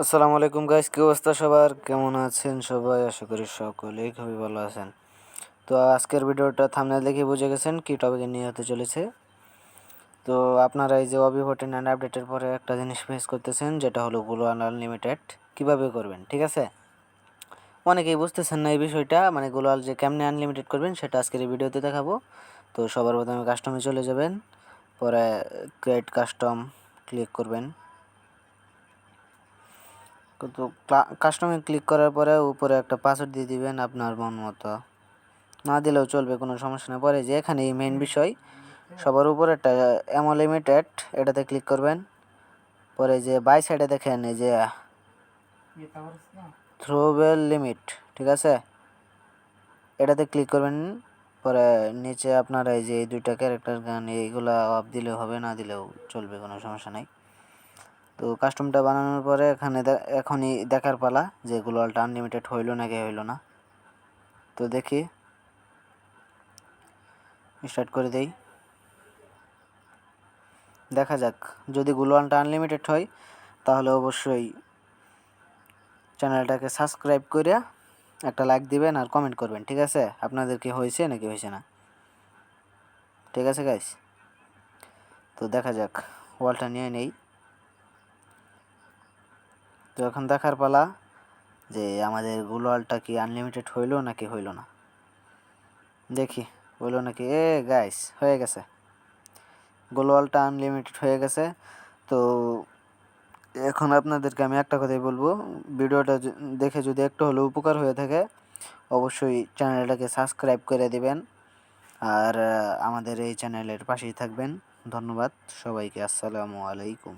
আসসালামু আলাইকুম গাইস কি অবস্থা সবার? কেমন আছেন সবাই? আশা করি সকলেই খুবই ভালো আছেন। তো আজকের ভিডিওটা থামনে দেখে বুঝে গেছেন কি টপিকে নিয়ে হতে চলেছে। তো আপনারা এই যে ফোর্টিন নাইন আপডেটের পরে একটা জিনিস ফেস করতেছেন, যেটা হলো গ্লোয়াল আনলিমিটেড কীভাবে করবেন, ঠিক আছে? অনেকেই বুঝতেছেন না এই বিষয়টা মানে গ্লোয়াল যে কেমনে আনলিমিটেড করবেন সেটা আজকের এই ভিডিওতে দেখাবো। তো সবার প্রথমে কাস্টমে চলে যাবেন, পরে ক্রিয়েট কাস্টম ক্লিক করবেন। কিন্তু কাস্টমে ক্লিক করার পরে উপরে একটা পাসওয়ার্ড দিয়ে দিবেন আপনার মন মতো। না দিলেও চলবে, কোনো সমস্যা নেই। পরে যে এখানে এই মেইন বিষয়, সবার উপরে একটা অ্যামো লিমিটেড এটাতে ক্লিক করবেন। পরে যে বাই সাইডে দেখেন, এই যে থ্রোবেল লিমিট ঠিক আছে? এটাতে ক্লিক করবেন। পরে নিচে আপনার এই যে এই দুইটা ক্যারেক্টার গান, এইগুলা অফ দিলেও হবে, না দিলেও চলবে, কোনো সমস্যা নাই। তো কাস্টমটা বানানোর পরে এখানে এখনই দেখার পালা যে গ্লোয়ালটা আনলিমিটেড হইল নাকি হইল না। তো দেখি। স্টার্ট করে দেই। দেখা যাক, যদি গ্লোয়ালটা আনলিমিটেড হয়, তাহলে অবশ্যই চ্যানেলটাকে সাবস্ক্রাইব করে একটা লাইক দিবেন আর কমেন্ট করবেন, ঠিক আছে? আপনাদের কি হয়েছে নাকি হয়েছে না? ঠিক আছে গাইস তো দেখা যাক ওয়ালটা নিয়ে নেই। তো এখন দেখার পালা যে আমাদের গ্লোয়ালটা কি আনলিমিটেড হইল নাকি হইল না? দেখি, হইল নাকি? এ গাইস হয়ে গেছে। গ্লোয়ালটা আনলিমিটেড হয়ে গেছে। তো এখন আপনাদেরকে আমি একটা কথাই বলব, ভিডিওটা দেখে যদি একটু হলেও উপকার হয়ে থাকে, অবশ্যই চ্যানেলটাকে সাবস্ক্রাইব করে দিবেন। আর, আমাদের এই চ্যানেলের পাশেই থাকবেন। ধন্যবাদ, সবাইকে, আসসালামু আলাইকুম।